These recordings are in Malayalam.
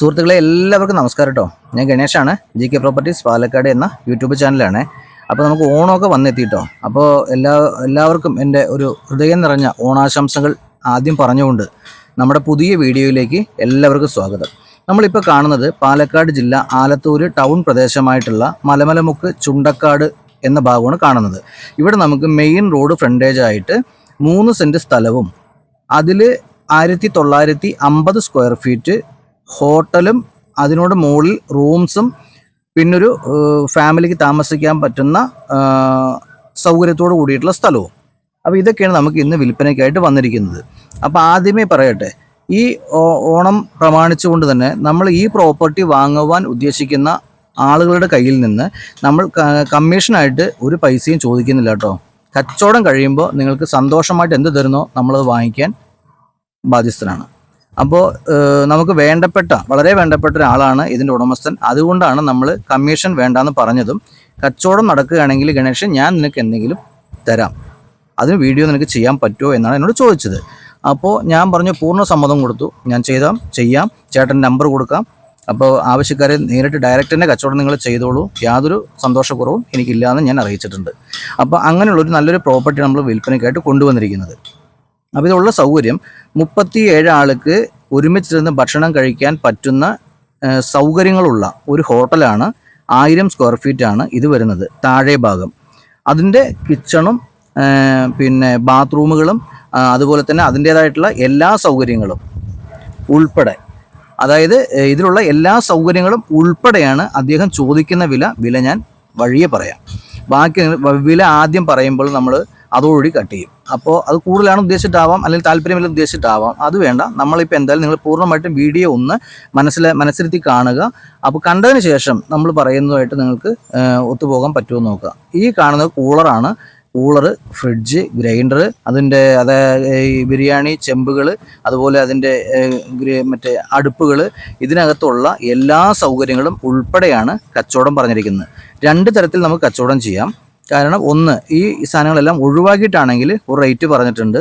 സുഹൃത്തുക്കളെ എല്ലാവർക്കും നമസ്കാരം കേട്ടോ ഞാൻ ഗണേഷാണ്. ജി കെ പ്രോപ്പർട്ടീസ് പാലക്കാട് എന്ന യൂട്യൂബ് ചാനലാണ് അപ്പോൾ നമുക്ക് ഓണമൊക്കെ വന്നെത്തിയിട്ടോ അപ്പോൾ എല്ലാ എല്ലാവർക്കും എന്റെ ഒരു ഹൃദയം നിറഞ്ഞ ഓണാശംസകൾ ആദ്യം പറഞ്ഞുകൊണ്ട് നമ്മുടെ പുതിയ വീഡിയോയിലേക്ക് എല്ലാവർക്കും സ്വാഗതം. നമ്മളിപ്പോൾ കാണുന്നത് പാലക്കാട് ജില്ല ആലത്തൂർ ടൗൺ പ്രദേശമായിട്ടുള്ള മലമലമുക്ക് ചുണ്ടക്കാട് എന്ന ഭാഗമാണ് കാണുന്നത്. ഇവിടെ നമുക്ക് മെയിൻ റോഡ് ഫ്രണ്ടേജ് ആയിട്ട് മൂന്ന് സെന്റ് സ്ഥലവും അതിൽ ആയിരത്തി തൊള്ളായിരത്തി അമ്പത് സ്ക്വയർ ഫീറ്റ് ഹോട്ടലും അതിനോട് മുകളിൽ റൂംസും പിന്നൊരു ഫാമിലിക്ക് താമസിക്കാൻ പറ്റുന്ന സൗകര്യത്തോട് കൂടിയിട്ടുള്ള സ്ഥലവും. അപ്പോൾ ഇതൊക്കെയാണ് നമുക്ക് ഇന്ന് വിൽപ്പനയ്ക്കായിട്ട് വന്നിരിക്കുന്നത്. അപ്പോൾ ആദ്യമേ പറയട്ടെ ഈ ഓണം പ്രമാണിച്ചുകൊണ്ട് തന്നെ നമ്മൾ ഈ പ്രോപ്പർട്ടി വാങ്ങുവാൻ ഉദ്ദേശിക്കുന്ന ആളുകളുടെ കയ്യിൽ നിന്ന് നമ്മൾ കമ്മീഷനായിട്ട് ഒരു പൈസയും ചോദിക്കുന്നില്ല കേട്ടോ. കച്ചവടം കഴിയുമ്പോൾ നിങ്ങൾക്ക് സന്തോഷമായിട്ട് എന്ത് തരുന്നോ നമ്മളത് വാങ്ങിക്കാൻ ബാധ്യസ്ഥനാണ്. അപ്പോൾ നമുക്ക് വേണ്ടപ്പെട്ട വളരെ വേണ്ടപ്പെട്ട ഒരാളാണ് ഇതിന്റെ ഉടമസ്ഥൻ. അതുകൊണ്ടാണ് നമ്മൾ കമ്മീഷൻ വേണ്ടാന്ന് പറഞ്ഞതും. കച്ചവടം നടക്കുകയാണെങ്കിൽ ഗണേഷൻ ഞാൻ നിനക്ക് എന്തെങ്കിലും തരാം. അതിന് വീഡിയോ നിനക്ക് ചെയ്യാൻ പറ്റുമോ എന്നാണ് എന്നോട് ചോദിച്ചത്. അപ്പോൾ ഞാൻ പറഞ്ഞു പൂർണ സമ്മതം കൊടുത്തു. ഞാൻ ചെയ്താം ചെയ്യാം. ചേട്ടൻ നമ്പർ കൊടുക്കാം. അപ്പോൾ ആവശ്യക്കാരെ നേരിട്ട് ഡയറക്റ്റ് തന്നെ കച്ചവടം നിങ്ങൾ ചെയ്തോളൂ. യാതൊരു സന്തോഷക്കുറവും എനിക്കില്ലാന്ന് ഞാൻ അറിയിച്ചിട്ടുണ്ട്. അപ്പോൾ അങ്ങനെയുള്ളൊരു നല്ലൊരു പ്രോപ്പർട്ടി നമ്മൾ വിൽപ്പനയ്ക്കായിട്ട് കൊണ്ടുവന്നിരിക്കുന്നത്. അപ്പോൾ ഇതുള്ള സൗകര്യം മുപ്പത്തി ഏഴ് ആൾക്ക് ഒരുമിച്ചിരുന്ന് ഭക്ഷണം കഴിക്കാൻ പറ്റുന്ന സൗകര്യങ്ങളുള്ള ഒരു ഹോട്ടലാണ് ആയിരം സ്ക്വയർ ഫീറ്റ് ആണ് ഇത് വരുന്നത് താഴെ ഭാഗം. അതിന്റെ കിച്ചണും പിന്നെ ബാത്റൂമുകളും അതുപോലെ തന്നെ അതിന്റേതായിട്ടുള്ള എല്ലാ സൗകര്യങ്ങളും ഉൾപ്പെടെ. അതായത് ഇതിലുള്ള എല്ലാ സൗകര്യങ്ങളും ഉൾപ്പെടെയാണ് അദ്ദേഹം ചോദിക്കുന്ന വില. വില ഞാൻ വഴിയെ പറയാം. ബാക്കി വില ആദ്യം പറയുമ്പോൾ നമ്മൾ അതോടുകൂടി കട്ട് ചെയ്യും. അപ്പോൾ അത് കൂടുതലാണ് ഉദ്ദേശിച്ചിട്ടാവാം അല്ലെങ്കിൽ താല്പര്യമില്ല ഉദ്ദേശിച്ചിട്ടാവാം. അത് വേണ്ട. നമ്മളിപ്പോൾ എന്തായാലും നിങ്ങൾ പൂർണമായിട്ടും വീഡിയോ ഒന്ന് മനസ്സിൽ മനസ്സിരുത്തി കാണുക. അപ്പോൾ കണ്ടതിന് ശേഷം നമ്മൾ പറയുന്നതുമായിട്ട് നിങ്ങൾക്ക് ഒത്തുപോകാൻ പറ്റുമോ നോക്കുക. ഈ കാണുന്നത് കൂളറാണ് കൂളർ ഫ്രിഡ്ജ് ഗ്രൈൻഡർ അതിന്റെ അത് ഈ ബിരിയാണി ചെമ്പുകൾ അതുപോലെ അതിന്റെ മറ്റേ അടുപ്പുകൾ ഇതിനകത്തുള്ള എല്ലാ സൗകര്യങ്ങളും ഉൾപ്പെടെയാണ് കച്ചവടം പറഞ്ഞിരിക്കുന്നത്. രണ്ട് തരത്തിൽ നമുക്ക് കച്ചവടം ചെയ്യാം. കാരണം ഒന്ന് ഈ സാധനങ്ങളെല്ലാം ഒഴിവാക്കിയിട്ടാണെങ്കിൽ ഒരു റേറ്റ് പറഞ്ഞിട്ടുണ്ട്.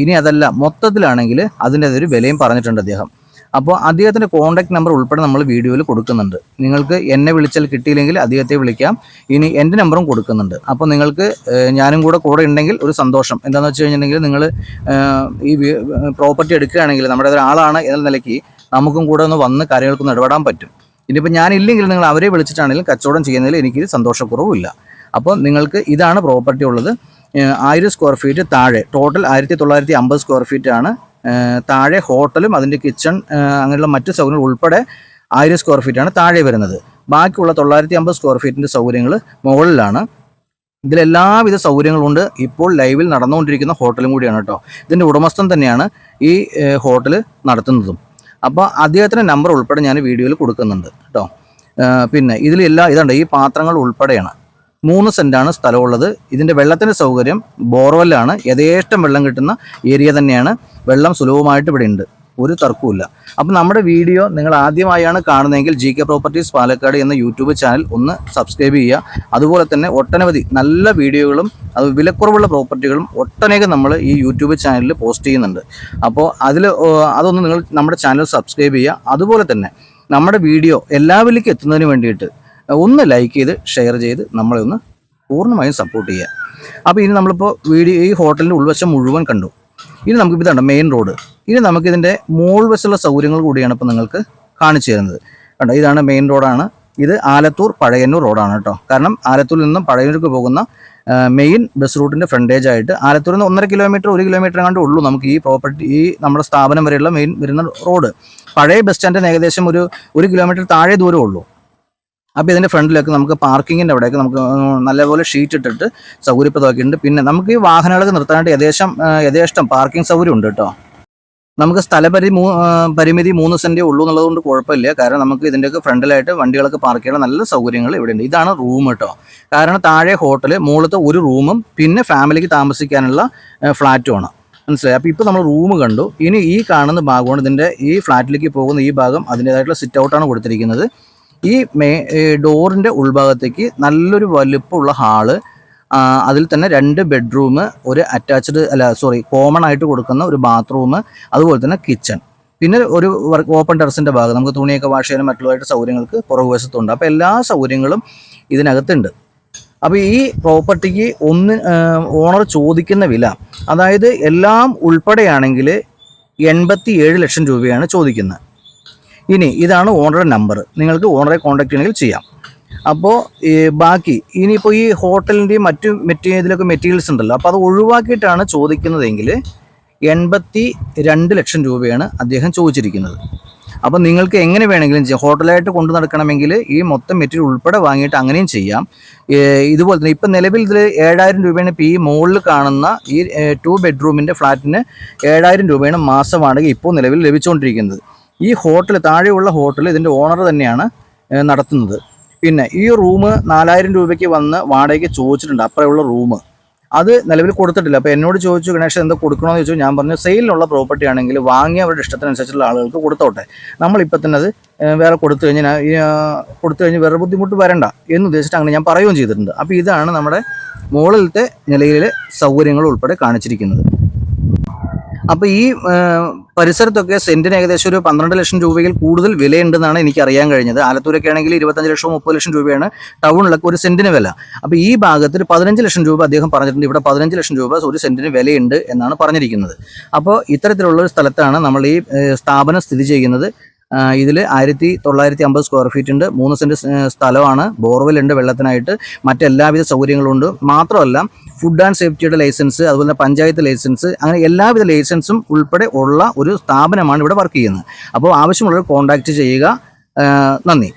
ഇനി അതല്ല മൊത്തത്തിലാണെങ്കിൽ അതിന്റെ ഒരു വിലയും പറഞ്ഞിട്ടുണ്ട് അദ്ദേഹം. അപ്പോൾ അദ്ദേഹത്തിന്റെ കോൺടാക്ട് നമ്പർ ഉൾപ്പെടെ നമ്മൾ വീഡിയോയിൽ കൊടുക്കുന്നുണ്ട്. നിങ്ങൾക്ക് എന്നെ വിളിച്ചാൽ കിട്ടിയില്ലെങ്കിൽ അദ്ദേഹത്തെ വിളിക്കാം. ഇനി എന്റെ നമ്പറും കൊടുക്കുന്നുണ്ട്. അപ്പോൾ നിങ്ങൾക്ക് ഞാനും കൂടെ കൂടെ ഉണ്ടെങ്കിൽ ഒരു സന്തോഷം. എന്താണെന്ന് വെച്ച് കഴിഞ്ഞിട്ടുണ്ടെങ്കിൽ നിങ്ങൾ ഈ പ്രോപ്പർട്ടി എടുക്കുകയാണെങ്കിൽ നമ്മുടെ ഒരാളാണ് എന്ന നിലയ്ക്ക് നമുക്കും കൂടെ ഒന്ന് വന്ന് കാര്യങ്ങൾക്കൊന്ന് ഇടപെടാൻ പറ്റും. ഇനിയിപ്പോൾ ഞാനില്ലെങ്കിൽ നിങ്ങൾ അവരെ വിളിച്ചിട്ടാണെങ്കിലും കച്ചവടം ചെയ്യുന്നതിൽ എനിക്ക് സന്തോഷക്കുറവുമില്ല. അപ്പോൾ നിങ്ങൾക്ക് ഇതാണ് പ്രോപ്പർട്ടി ഉള്ളത്. ആയിരം സ്ക്വയർ ഫീറ്റ് താഴെ ടോട്ടൽ ആയിരത്തി തൊള്ളായിരത്തി അമ്പത് സ്ക്വയർ ഫീറ്റ് ആണ് താഴെ ഹോട്ടലും അതിന്റെ കിച്ചൺ അങ്ങനെയുള്ള മറ്റ് സൗകര്യങ്ങൾ ഉൾപ്പെടെ ആയിരം സ്ക്വയർ ഫീറ്റ് ആണ് താഴെ വരുന്നത്. ബാക്കിയുള്ള തൊള്ളായിരത്തി അമ്പത് സ്ക്വയർ ഫീറ്റിന്റെ സൗകര്യങ്ങൾ മുകളിലാണ്. ഇതിലെല്ലാവിധ സൗകര്യങ്ങളുണ്ട് ഇപ്പോൾ ലൈവിൽ നടന്നുകൊണ്ടിരിക്കുന്ന ഹോട്ടലും കൂടിയാണ് കേട്ടോ. ഇതിന്റെ ഉടമസ്ഥൻ തന്നെയാണ് ഈ ഹോട്ടൽ നടത്തുന്നതും. അപ്പോൾ അദ്ദേഹത്തിന്റെ നമ്പർ ഉൾപ്പെടെ ഞാൻ വീഡിയോയിൽ കൊടുക്കുന്നുണ്ട് കേട്ടോ. പിന്നെ ഇതിലെല്ലാം ഇതുണ്ട് ഈ പാത്രങ്ങൾ ഉൾപ്പെടെയാണ്. മൂന്ന് സെന്റാണ് സ്ഥലമുള്ളത്. ഇതിന്റെ വെള്ളത്തിന്റെ സൗകര്യം ബോർവെല്ലാണ്. യഥേഷ്ടം വെള്ളം കിട്ടുന്ന ഏരിയ തന്നെയാണ്. വെള്ളം സുലഭമായിട്ട് ഇവിടെ ഉണ്ട്. ഒരു തർക്കവുമില്ല അപ്പം നമ്മുടെ വീഡിയോ നിങ്ങൾ ആദ്യമായാണ് കാണുന്നതെങ്കിൽ ജി കെ പ്രോപ്പർട്ടീസ് പാലക്കാട് എന്ന യൂട്യൂബ് ചാനൽ ഒന്ന് സബ്സ്ക്രൈബ് ചെയ്യുക. അതുപോലെ തന്നെ ഒട്ടനവധി നല്ല വീഡിയോകളും അത് വിലക്കുറവുള്ള പ്രോപ്പർട്ടികളും ഒട്ടനേകം നമ്മൾ ഈ യൂട്യൂബ് ചാനലിൽ പോസ്റ്റ് ചെയ്യുന്നുണ്ട്. അപ്പോൾ അതിൽ അതൊന്ന് നിങ്ങൾ നമ്മുടെ ചാനൽ സബ്സ്ക്രൈബ് ചെയ്യുക. അതുപോലെ തന്നെ നമ്മുടെ വീഡിയോ എല്ലാവരിലേക്കും എത്തുന്നതിന് വേണ്ടിയിട്ട് ഒന്ന് ലൈക്ക് ചെയ്ത് ഷെയർ ചെയ്ത് നമ്മളെ ഒന്ന് പൂർണമായും സപ്പോർട്ട് ചെയ്യുക. അപ്പോൾ ഇനി നമ്മളിപ്പോൾ വീഡിയോ ഈ ഹോട്ടലിന്റെ ഉൾവശം മുഴുവൻ കണ്ടു. ഇനി നമുക്ക് ഇതാണ് മെയിൻ റോഡ് ഇനി നമുക്കിതിന്റെ മോൾ വശമുള്ള സൗകര്യങ്ങൾ കൂടിയാണ് ഇപ്പോൾ നിങ്ങൾക്ക് കാണിച്ചു തരുന്നത്. കണ്ടോ ഇതാണ് മെയിൻ റോഡാണ് ഇത് ആലത്തൂർ പഴയന്നൂർ റോഡാണ് കേട്ടോ. കാരണം ആലത്തൂരിൽ നിന്നും പഴയന്നൂർക്ക് പോകുന്ന മെയിൻ ബസ് റൂട്ടിന്റെ ഫ്രണ്ടേജ് ആയിട്ട് ആലത്തൂരിൽ നിന്ന് ഒന്നര കിലോമീറ്റർ ഒരു കിലോമീറ്റർ കണ്ടേ ഉള്ളൂ നമുക്ക് ഈ പ്രോപ്പർട്ടി ഈ നമ്മുടെ സ്ഥാപനം വരെയുള്ള മെയിൻ വരുന്ന റോഡ് പഴയ ബസ് സ്റ്റാൻഡിന് ഏകദേശം ഒരു ഒരു കിലോമീറ്റർ താഴെ ദൂരമേ ഉള്ളൂ. അപ്പോൾ ഇതിന്റെ ഫ്രണ്ടിലൊക്കെ നമുക്ക് പാർക്കിങ്ങിന്റെ അവിടെയൊക്കെ നമുക്ക് നല്ലപോലെ ഷീറ്റ് ഇട്ടിട്ട് സൗകര്യപ്രദമാക്കിയിട്ടുണ്ട്. പിന്നെ നമുക്ക് ഈ വാഹനങ്ങളൊക്കെ നിർത്താനായിട്ട് ഏകദേശം യഥേഷ്ടം പാർക്കിംഗ് സൗകര്യം ഉണ്ട് കേട്ടോ. നമുക്ക് സ്ഥലപരി മൂ പരിമിതി മൂന്ന് സെന്റേ ഉള്ളൂ എന്നുള്ളതുകൊണ്ട് കുഴപ്പമില്ല. കാരണം നമുക്ക് ഇതിന്റെയൊക്കെ ഫ്രണ്ടിലായിട്ട് വണ്ടികളൊക്കെ പാർക്ക് ചെയ്യാൻ നല്ല സൗകര്യങ്ങൾ ഇവിടെ ഉണ്ട് ഇതാണ് റൂം കേട്ടോ. കാരണം താഴെ ഹോട്ടൽ മുകളിലത്തെ ഒരു റൂമും പിന്നെ ഫാമിലിക്ക് താമസിക്കാനുള്ള ഫ്ലാറ്റുമാണ്. മനസ്സിലായി? അപ്പോൾ ഇപ്പോൾ നമ്മൾ റൂം കണ്ടു. ഇനി ഈ കാണുന്ന ഭാഗമാണ് ഇതിന്റെ ഈ ഫ്ലാറ്റിലേക്ക് പോകുന്ന ഈ ഭാഗം. അതിന്റേതായിട്ടുള്ള സിറ്റ് ഔട്ടാണ് കൊടുത്തിരിക്കുന്നത്. ഈ മേ ഡോറിന്റെ ഉൾഭാഗത്തേക്ക് നല്ലൊരു വലുപ്പമുള്ള ഹാൾ അതിൽ തന്നെ രണ്ട് ബെഡ്റൂം ഒരു അറ്റാച്ച്ഡ് അല്ല സോറി കോമൺ ആയിട്ട് കൊടുക്കുന്ന ഒരു ബാത്റൂം അതുപോലെ തന്നെ കിച്ചൺ. പിന്നെ ഒരു വർക്ക് ഓപ്പൺ ടെറസിന്റെ ഭാഗം നമുക്ക് തുണിയൊക്കെ വാഷ് ചെയ്യാനും മറ്റുള്ളതായിട്ട് സൗകര്യങ്ങൾക്ക് പുറകുവശത്തുണ്ട്. അപ്പോൾ എല്ലാ സൗകര്യങ്ങളും ഇതിനകത്തുണ്ട്. അപ്പോൾ ഈ പ്രോപ്പർട്ടിക്ക് ഒന്ന് ഓണർ ചോദിക്കുന്ന വില അതായത് എല്ലാം ഉൾപ്പെടെയാണെങ്കിൽ എൺപത്തി ഏഴ് ലക്ഷം രൂപയാണ് ചോദിക്കുന്നത്. ഇനി ഇതാണ് ഓണറുടെ നമ്പർ നിങ്ങൾക്ക് ഓണറെ കോൺടാക്ട് ചെയ്യണമെങ്കിൽ ചെയ്യാം. അപ്പോൾ ഈ ബാക്കി ഇനിയിപ്പോൾ ഈ ഹോട്ടലിന്റെയും മറ്റു മെറ്റീരിയലൊക്കെ മെറ്റീരിയൽസ് ഉണ്ടല്ലോ. അപ്പോൾ അത് ഒഴിവാക്കിയിട്ടാണ് ചോദിക്കുന്നതെങ്കിൽ എൺപത്തി രണ്ട് ലക്ഷം രൂപയാണ് അദ്ദേഹം ചോദിച്ചിരിക്കുന്നത്. അപ്പോൾ നിങ്ങൾക്ക് എങ്ങനെ വേണമെങ്കിലും ചെയ്യാം. ഹോട്ടലായിട്ട് കൊണ്ടു നടക്കണമെങ്കിൽ ഈ മൊത്തം മെറ്റീരിയൽ ഉൾപ്പെടെ വാങ്ങിയിട്ട് അങ്ങനെയും ചെയ്യാം. ഇതുപോലെ തന്നെ ഇപ്പം നിലവിൽ ഇതിൽ ഏഴായിരം രൂപയാണ് ഇപ്പോൾ ഈ മുകളിൽ കാണുന്ന ഈ ടു ബെഡ്റൂമിന്റെ ഫ്ലാറ്റിന് ഏഴായിരം രൂപയാണ് മാസം വാടക ഇപ്പോൾ നിലവിൽ ലഭിച്ചുകൊണ്ടിരിക്കുന്നത്. ഈ ഹോട്ടൽ താഴെയുള്ള ഹോട്ടൽ ഇതിന്റെ ഓണർ തന്നെയാണ് നടത്തുന്നത്. പിന്നെ ഈ റൂം നാലായിരം രൂപയ്ക്ക് വന്ന് വാടകയ്ക്ക് ചോദിച്ചിട്ടുണ്ട് അപ്പുറമുള്ള റൂം അത് നിലവിൽ കൊടുത്തിട്ടില്ല. അപ്പോൾ എന്നോട് ചോദിച്ചു ഗണേഷ് എന്താ കൊടുക്കണമെന്ന് ചോദിച്ചു. ഞാൻ പറഞ്ഞു സെയിലിനുള്ള പ്രോപ്പർട്ടി ആണെങ്കിൽ വാങ്ങി അവരുടെ ഇഷ്ടത്തിനനുസരിച്ചുള്ള ആളുകൾക്ക് കൊടുത്തോട്ടെ. നമ്മളിപ്പോൾ തന്നെ അത് വേറെ കൊടുത്തു കഴിഞ്ഞാൽ കൊടുത്തു കഴിഞ്ഞ് വേറെ ബുദ്ധിമുട്ട് വരണ്ട എന്ന് ഉദ്ദേശിച്ചിട്ട് അങ്ങനെ ഞാൻ പറയുകയും ചെയ്തിട്ടുണ്ട്. അപ്പോൾ ഇതാണ് നമ്മുടെ മുകളിലത്തെ നിലയിലെ സൗകര്യങ്ങൾ ഉൾപ്പെടെ കാണിച്ചിരിക്കുന്നത്. അപ്പോൾ ഈ പരിസരത്തൊക്കെ സെന്റിന് ഏകദേശം ഒരു പന്ത്രണ്ട് ലക്ഷം രൂപയിൽ കൂടുതൽ വിലയുണ്ടെന്നാണ് എനിക്ക് അറിയാൻ കഴിഞ്ഞത്. ആലത്തൂരൊക്കെ ആണെങ്കിൽ ഇരുപത്തഞ്ച് ലക്ഷം മുപ്പത് ലക്ഷം രൂപയാണ് ടൗണിലൊക്കെ ഒരു സെന്റിന് വില. അപ്പോൾ ഈ ഭാഗത്തിൽ പതിനഞ്ച് ലക്ഷം രൂപ അദ്ദേഹം പറഞ്ഞിട്ടുണ്ട്. ഇവിടെ പതിനഞ്ച് ലക്ഷം രൂപ ഒരു സെന്റിന് വിലയുണ്ട് എന്നാണ് പറഞ്ഞിരിക്കുന്നത്. അപ്പോൾ ഇത്തരത്തിലുള്ള ഒരു സ്ഥലത്താണ് നമ്മൾ ഈ സ്ഥാപനം സ്ഥിതി ചെയ്യുന്നത്. ഇതിൽ ആയിരത്തി തൊള്ളായിരത്തി അമ്പത് സ്ക്വയർ ഫീറ്റ് ഉണ്ട്. മൂന്ന് സെന്റ് സ്ഥലമാണ്. ബോർവെൽ ഉണ്ട് വെള്ളത്തിനായിട്ട്. മറ്റെല്ലാവിധ സൗകര്യങ്ങളും ഉണ്ട് മാത്രമല്ല ഫുഡ് ആൻഡ് സേഫ്റ്റിയുടെ ലൈസൻസ് അതുപോലെ തന്നെ പഞ്ചായത്ത് ലൈസൻസ് അങ്ങനെ എല്ലാവിധ ലൈസൻസും ഉൾപ്പെടെ ഉള്ള ഒരു സ്ഥാപനമാണ് ഇവിടെ വർക്ക് ചെയ്യുന്നത്. അപ്പോൾ ആവശ്യമുള്ളവർ കോൺടാക്റ്റ് ചെയ്യുക. നന്ദി.